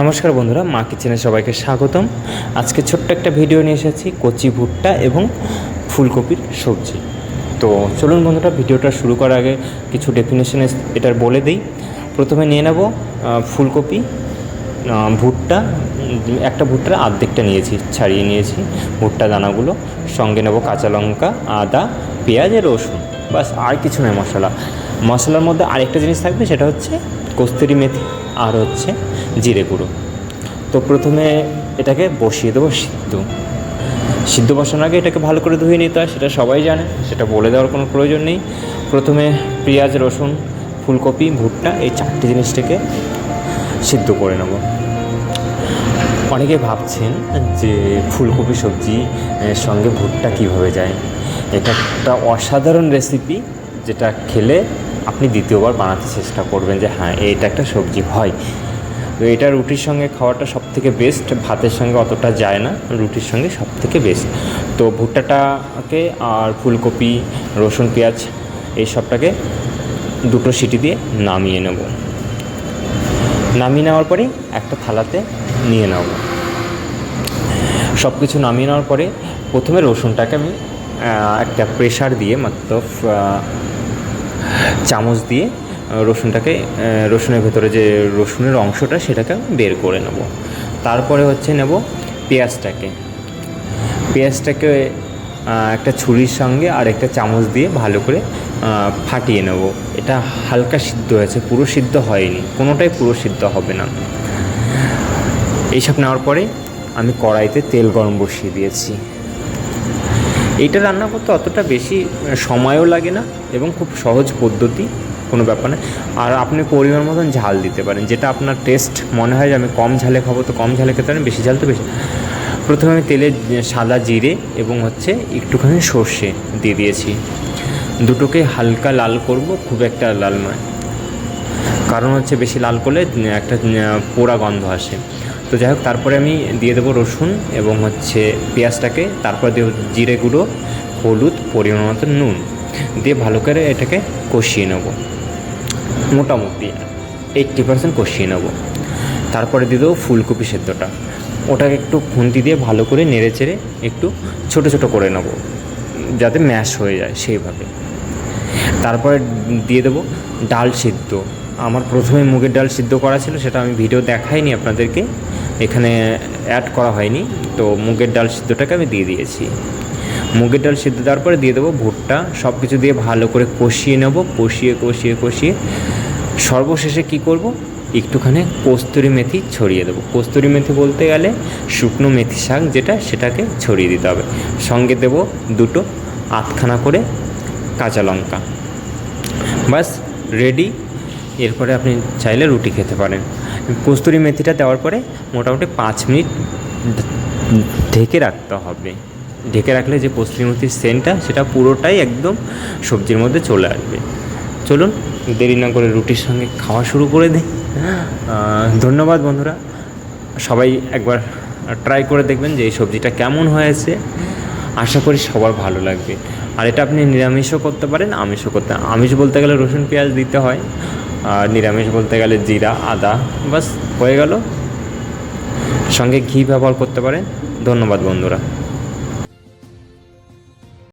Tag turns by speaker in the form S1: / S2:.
S1: নমস্কার বন্ধুরা, মা কিচেনে সবাইকে স্বাগতম। আজকে ছোট্ট একটা ভিডিও নিয়ে এসেছি, কচি ভুট্টা এবং ফুলকপির সবজি। তো চলুন বন্ধুরা, ভিডিওটা শুরু করার আগে কিছু ডেফিনেশন এটার বলে দিই। প্রথমে নিয়ে নেব ফুলকপি ভুট্টা, একটা ভুট্টার আর্ধেকটা নিয়েছি, ছাড়িয়ে নিয়েছি ভুট্টা দানাগুলো। সঙ্গে নেব কাঁচা লঙ্কা, আদা, পেঁয়াজ আর রসুন। বাস আর কিছু নয় মশলা। মশলার মধ্যে আরেকটা জিনিস থাকবে, সেটা হচ্ছে কস্তুরি মেথি। আর হচ্ছে জিরে গুঁড়ো। তো প্রথমে এটাকে বসিয়ে দেবো সিদ্ধ। সিদ্ধ বসানোর আগে এটাকে ভালো করে ধুয়ে নিতে হয়, সেটা সবাই জানে, সেটা বলে দেওয়ার কোনো প্রয়োজন নেই। প্রথমে পেঁয়াজ, রসুন, ফুলকপি, ভুট্টা, এই চারটি জিনিসটাকে সিদ্ধ করে নেব। অনেকে ভাবছেন যে ফুলকপি সবজি সঙ্গে ভুট্টা কীভাবে যায়? এটা একটা অসাধারণ রেসিপি যেটা খেলে আপনি দ্বিতীয়বার বানাতে চেষ্টা করবেন যে হ্যাঁ এটা একটা সবজি হয়। তো এটা রুটির সঙ্গে খাওয়াটা সব থেকে বেস্ট ভাতের সঙ্গে অতটা যায় না, রুটির সঙ্গে সব থেকে বেস্ট তো ভুট্টাটাকে আর ফুলকপি, রসুন, পেঁয়াজ এই সবটাকে দুটো সিটি দিয়ে নামিয়ে নেব। নামিয়ে নেওয়ার পরে একটা থালাতে নিয়ে নেব। সব কিছু নামিয়ে নেওয়ার পরে প্রথমে রসুনটাকে আমি একটা প্রেশার দিয়ে মাত্র চামচ দিয়ে রসুনটাকে রসুনের ভেতরে যে রসুনের অংশটা সেটাকে বের করে নেব। তারপরে হচ্ছে নেব পেঁয়াজটাকে। পেঁয়াজটাকে একটা ছুরির সঙ্গে আর একটা চামচ দিয়ে ভালো করে ফাটিয়ে নেব। এটা হালকা সিদ্ধ হয়েছে, পুরো সিদ্ধ হয়নি, কোনোটাই পুরো সিদ্ধ হবে না। এইসব নেওয়ার পরে আমি কড়াইতে তেল গরম বসিয়ে দিয়েছি। এইটা রান্না করতে অতটা বেশি সময়ও লাগে না এবং খুব সহজ পদ্ধতি, কোনো ব্যাপার না। আর আপনি পরিমাণ মতন ঝাল দিতে পারেন, যেটা আপনার টেস্ট মনে হয় যে আমি কম ঝালে খাব তো কম ঝালে খেতে পারেন, বেশি ঝাল তো বেশি। প্রথমে আমি তেলে সাদা জিরে এবং হচ্ছে একটুখানি সর্ষে দিয়ে দিয়েছি। দুটোকে হালকা লাল করব, খুব একটা লাল নয়। কারণ হচ্ছে বেশি লাল করলে একটা পোড়া গন্ধ আসে। তো যাই হোক, তারপরে আমি দিয়ে দেবো রসুন এবং হচ্ছে পেঁয়াজটাকে, তারপর দেবো জিরে গুঁড়ো, হলুদ, পরিমাণ মতো নুন, দিয়ে ভালো করে এটাকে কষিয়ে নেব, মোটামুটি এইট্টি পার্সেন্ট কষিয়ে নেব। তারপরে দিয়ে দেবো ফুলকপি সেদ্ধটা, ওটাকে একটু খুন্তি দিয়ে ভালো করে নেড়ে চেড়ে একটু ছোট ছোট করে নেব, যাতে ম্যাশ হয়ে যায় সেইভাবে। তারপরে দিয়ে দেবো ডাল সিদ্ধ, আমার প্রথমে মুগের ডাল সিদ্ধ করা ছিল, সেটা আমি ভিডিও দেখাইনি আপনাদেরকে এখানে অ্যাড করা হয়নি। তো মুগের ডাল সিদ্ধটাকে আমি দিয়ে দিয়েছি। মুগের ডাল সিদ্ধ দেওয়ার পরে দিয়ে দেবো ভুট্টা। সব কিছু দিয়ে ভালো করে কষিয়ে নেব। কষিয়ে কষিয়ে কষিয়ে সর্বশেষে কি করব? একটুখানি কস্তুরি মেথি ছড়িয়ে দেবো। কস্তুরি মেথি বলতে গেলে শুকনো মেথি শাক যেটা, সেটাকে ছড়িয়ে দিতে হবে। সঙ্গে দেব দুটো আধখানা করে কাঁচা লঙ্কা। বাস রেডি এরপরে আপনি চাইলে রুটি খেতে পারেন। কস্তুরি মেথিটা দেওয়ার পরে মোটামুটি পাঁচ মিনিট ঢেকে রাখতে হবে। ঢেকে রাখলে যে কস্তুরি মেথির সেন্টটা, সেটা পুরোটাই একদম সবজির মধ্যে চলে আসবে। চলুন, দেরি না করে রুটির সঙ্গে খাওয়া শুরু করে দিই। ধন্যবাদ বন্ধুরা। সবাই একবার ট্রাই করে দেখবেন যে এই সবজিটা কেমন হয়েছে। আশা করি সবার ভালো লাগবে। আর এটা আপনি নিরামিষও করতে পারেন, আমিষও করতে, আমিষ বলতে গেলে রসুন, পেঁয়াজ দিতে হয়। আর নিরামিষ বলতে গেলে জিরা, আদা বাস হয়ে গেল। সঙ্গে ঘি ব্যবহার করতে পারেন। ধন্যবাদ বন্ধুরা।